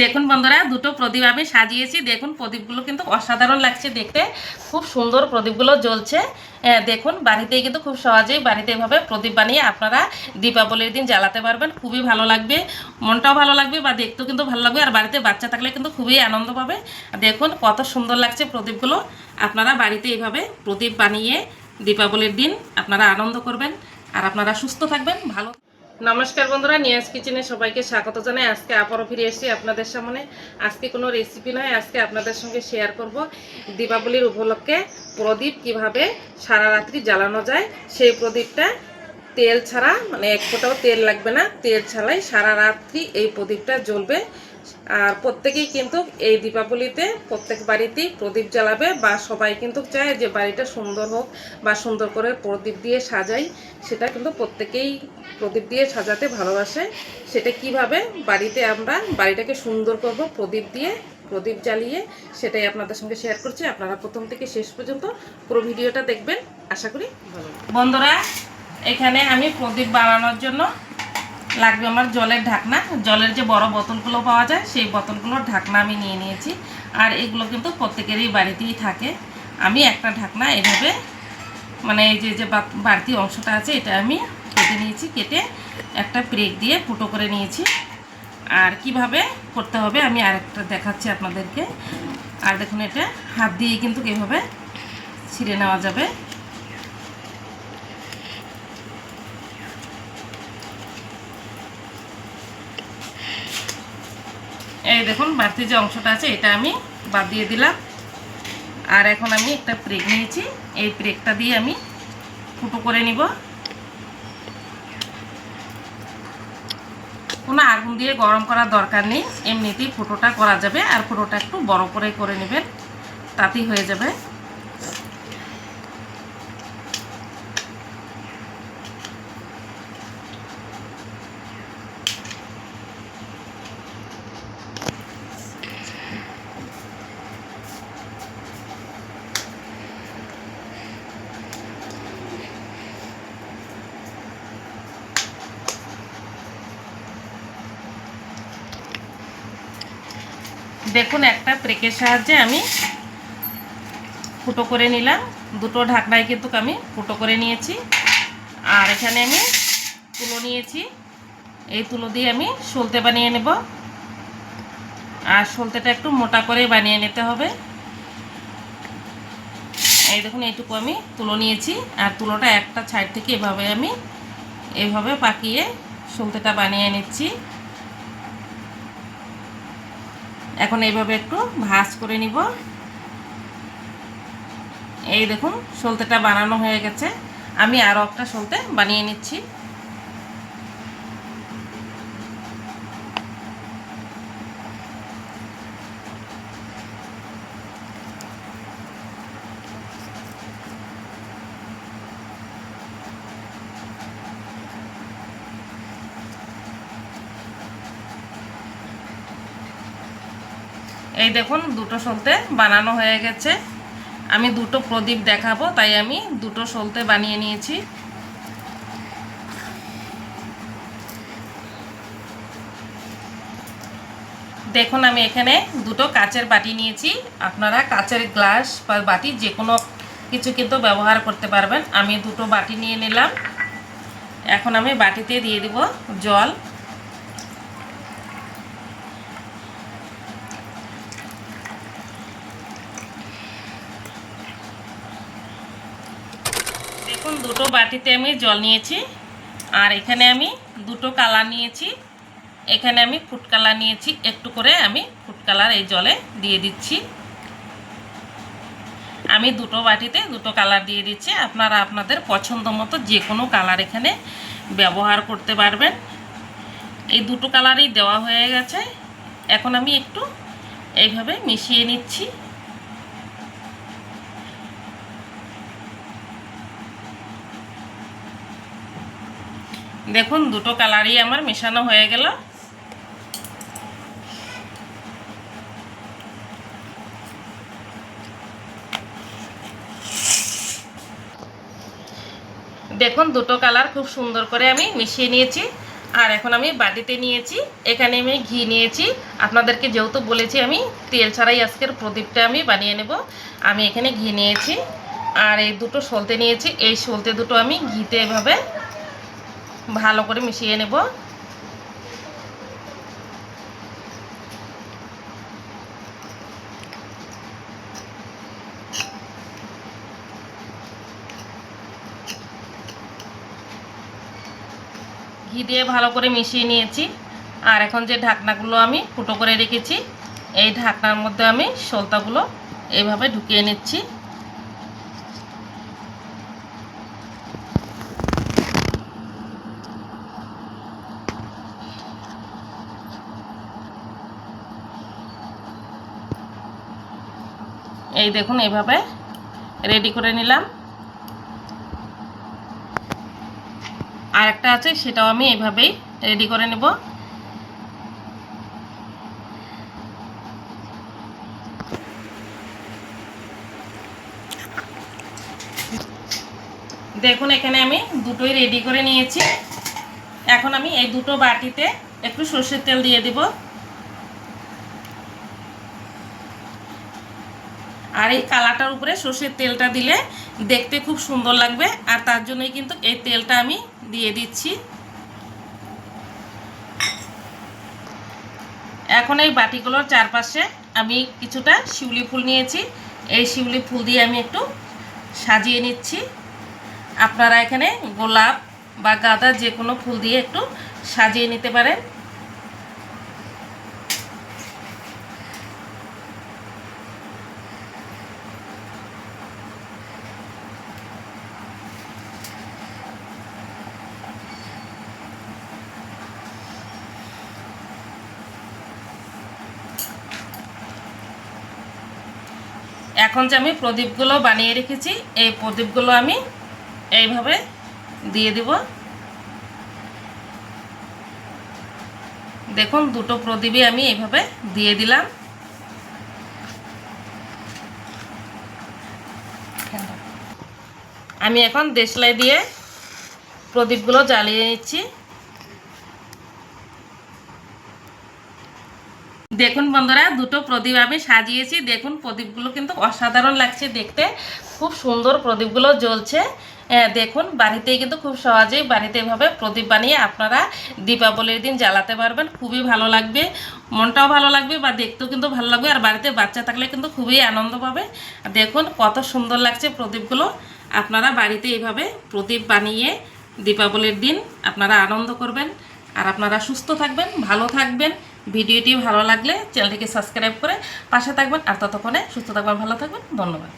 দেখুন বন্ধুরা, দুটো প্রদীপ আমি সাজিয়েছি। দেখুন, প্রদীপগুলো কিন্তু অসাধারণ লাগছে দেখতে। খুব সুন্দর প্রদীপগুলো জ্বলছে। দেখুন, বাড়িতেই কিন্তু খুব সহজেই বাড়িতে এভাবে প্রদীপ বানিয়ে আপনারা দীপাবলির দিন জ্বালাতে পারবেন। খুবই ভালো লাগবে, মনটাও ভালো লাগবে বা দেখতেও কিন্তু ভালো লাগবে। আর বাড়িতে বাচ্চা থাকলে কিন্তু খুবই আনন্দ পাবে। দেখুন, কত সুন্দর লাগছে প্রদীপগুলো। আপনারা বাড়িতে এইভাবে প্রদীপ বানিয়ে দীপাবলির দিন আপনারা আনন্দ করবেন। আর আপনারা সুস্থ থাকবেন, ভালো নমস্কার বন্ধুরা, নিয়াজ কিচেনে সবাইকে স্বাগত জানাই। আজকে আবারও ফিরে এসেছি আপনাদের সামনে। আজকে কোনো রেসিপি নয়, আজকে আপনাদের সঙ্গে শেয়ার করব দীপাবলির উপলক্ষে প্রদীপ কীভাবে সারা রাত্রি জ্বালানো যায়। সেই প্রদীপটা তেল ছাড়া মানে এক ফোটাও তেল লাগবে না, তেল ছাড়াই সারা রাত্রি এই প্রদীপটা জ্বলবে। আর প্রত্যেকেই কিন্তু এই দীপাবলিতে প্রত্যেক বাড়িতেই প্রদীপ জ্বালাবে বা সবাই কিন্তু চায় যে বাড়িটা সুন্দর হোক বা সুন্দর করে প্রদীপ দিয়ে সাজাই। সেটা কিন্তু প্রত্যেকেই প্রদীপ দিয়ে সাজাতে ভালোবাসে। সেটা কীভাবে? বাড়িতে আমরা বাড়িটাকে সুন্দর করব, প্রদীপ দিয়ে, প্রদীপ জ্বালিয়ে। সেটাই আপনাদের সঙ্গে শেয়ার করছি। আপনারা প্রথম থেকে শেষ পর্যন্ত পুরো ভিডিওটা দেখবেন। আশা করি ভালো বন্ধুরা, এখানে আমি প্রদীপ বানানোর জন্য লাগবে আমার জলের ঢাকনা। জলের যে বড় বোতলগুলো পাওয়া যায়, সেই বোতলগুলোর ঢাকনা আমি নিয়ে নিয়েছি। আর এগুলো কিন্তু প্রত্যেকেরই বাড়িতেই থাকে। আমি একটা ঢাকনা এভাবে মানে এই যে যে বাড়তি অংশটা আছে, এটা আমি কেটে নিয়েছি, কেটে একটা প্রেক দিয়ে ফুটো করে নিয়েছি। আর কীভাবে করতে হবে, আমি আরেকটা দেখাচ্ছি আপনাদেরকে। আর দেখুন, এটা হাত দিয়ে কিন্তু কীভাবে ছিঁড়ে নেওয়া যাবে। এই দেখুন, বাড়তি যে অংশটা আছে, এটা আমি বাদ দিয়ে দিলাম। আর এখন আমি একটা প্রেক নিয়েছি। এই প্রেকটা দিয়ে আমি ফুটো করে নিব। কোনো আগুন দিয়ে গরম করার দরকার নেই। এমনিতেই ফুটোটা করা যাবে। আর ফুটোটা একটু বড় করে করে নেবেন। তাতেই হয়ে যাবে। দেখুন, একটা প্রেকের সাহায্যে আমি ফুটো করে নিলাম। দুটো ঢাকনায় কিন্তু আমি ফুটো করে নিয়েছি। আর এখানে আমি তুলো নিয়েছি। এই তুলো দিয়ে আমি সলতে বানিয়ে নেব। আর সলতেটা একটু মোটা করে বানিয়ে নিতে হবে। এই দেখুন, এইটুকু আমি তুলো নিয়েছি। আর তুলোটা একটা সাইড থেকে এভাবে আমি এভাবে পাকিয়ে সলতেটা বানিয়ে নিচ্ছি। এখন এইভাবে একটু ভাজ করে নিব। এই দেখুন সলতেটা বানানো হয়ে গেছে। আমি আরও একটা সলতে বানিয়ে নিচ্ছি। এই দেখুন, দুটো সলতে বানানো হয়ে গেছে। আমি দুটো প্রদীপ দেখাবো, তাই আমি দুটো সলতে বানিয়ে নিয়েছি। দেখুন, আমি এখানে দুটো কাচের বাটি নিয়েছি। আপনারা কাচের গ্লাস বা বাটি যে কোনো কিছু কিন্তু ব্যবহার করতে পারবেন। আমি দুটো বাটি নিয়ে নিলাম। এখন আমি বাটিতে দিয়ে দিব জল। দেখুন, দুটো বাটিতে আমি জল নিয়েছি। আর এখানে আমি দুটো কালার নিয়েছি। এখানে আমি ফুড কালার নিয়েছি। একটু করে আমি ফুড কালার এই জলে দিয়ে দিচ্ছি। আমি দুটো বাটিতে দুটো কালার দিয়ে দিচ্ছি। আপনারা আপনাদের পছন্দ মতো যে কোনো কালার এখানে ব্যবহার করতে পারবেন। এই দুটো কালারই দেওয়া হয়ে গেছে। এখন আমি একটু এইভাবে মিশিয়ে নিচ্ছি। দেখুন, দুটো কালারই আমার মেশানো হয়ে গেল। দেখুন, দুটো কালার খুব সুন্দর করে আমি মিশিয়ে নিয়েছি। আর এখন আমি বাটিতে নিয়েছি। এখানে আমি ঘি নিয়েছি। আপনাদেরকে যেহেতু বলেছি আমি, তেল ছাড়াই আজকের প্রদীপটা আমি বানিয়ে নেব। আমি এখানে ঘি নিয়েছি। আর এই দুটো সলতে নিয়েছি। এই সলতে দুটো আমি ঘিতে এভাবে ভালো করে মিশিয়ে নেব। ঘি দিয়ে ভালো করে মিশিয়ে নিয়েছি। আর এখন যে ঢাকনাগুলো আমি ফুটো করে রেখেছি, এই ঢাকনার মধ্যে আমি সলতাগুলো এইভাবে ঢুকিয়ে নিচ্ছি। এই দেখুন, এইভাবে রেডি করে নিলাম। আর একটা আছে, সেটাও আমি এইভাবেই রেডি করে নেব। দেখুন, এখানে আমি দুটোই রেডি করে নিয়েছি। এখন আমি এই দুটো বাটিতে একটু সর্ষের তেল দিয়ে দিব। আর এই কালাটার উপরে সর্ষের তেলটা দিলে দেখতে খুব সুন্দর লাগবে। আর তার জন্যই কিন্তু এই তেলটা আমি দিয়ে দিচ্ছি। এখন এই বাটিগুলোর চারপাশে আমি কিছুটা শিউলি ফুল নিয়েছি। এই শিউলি ফুল দিয়ে আমি একটু সাজিয়ে নিচ্ছি। আপনারা এখানে গোলাপ বা গাঁদা যে কোনো ফুল দিয়ে একটু সাজিয়ে নিতে পারেন। এখন যে আমি প্রদীপগুলো বানিয়ে রেখেছি, এই প্রদীপগুলো আমি এইভাবে দিয়ে দিব। দেখুন, দুটো প্রদীপই আমি এইভাবে দিয়ে দিলাম। আমি এখন দেশলাই দিয়ে প্রদীপগুলো জ্বালিয়ে নিচ্ছি। দেখুন বন্ধুরা, দুটো প্রদীপ আমি সাজিয়েছি। দেখুন, প্রদীপগুলো কিন্তু অসাধারণ লাগছে দেখতে। খুব সুন্দর প্রদীপগুলো জ্বলছে। দেখুন, বাড়িতেই কিন্তু খুব সহজেই বাড়িতে এভাবে প্রদীপ বানিয়ে আপনারা দীপাবলির দিন জ্বালাতে পারবেন। খুবই ভালো লাগবে। মনটাও ভালো লাগবে বা দেখতেও কিন্তু ভালো লাগবে। আর বাড়িতে বাচ্চা থাকলে কিন্তু খুবই আনন্দ পাবে। দেখুন, কত সুন্দর লাগছে প্রদীপগুলো। আপনারা বাড়িতে এইভাবে প্রদীপ বানিয়ে দীপাবলির দিন আপনারা আনন্দ করবেন। আর আপনারা সুস্থ থাকবেন, ভালো থাকবেন। ভিডিওটি ভালো লাগলে চ্যানেলটিকে সাবস্ক্রাইব করে পাশে থাকবেন, আর ততক্ষণে সুস্থ থাকবেন, ভালো থাকবেন, ধন্যবাদ।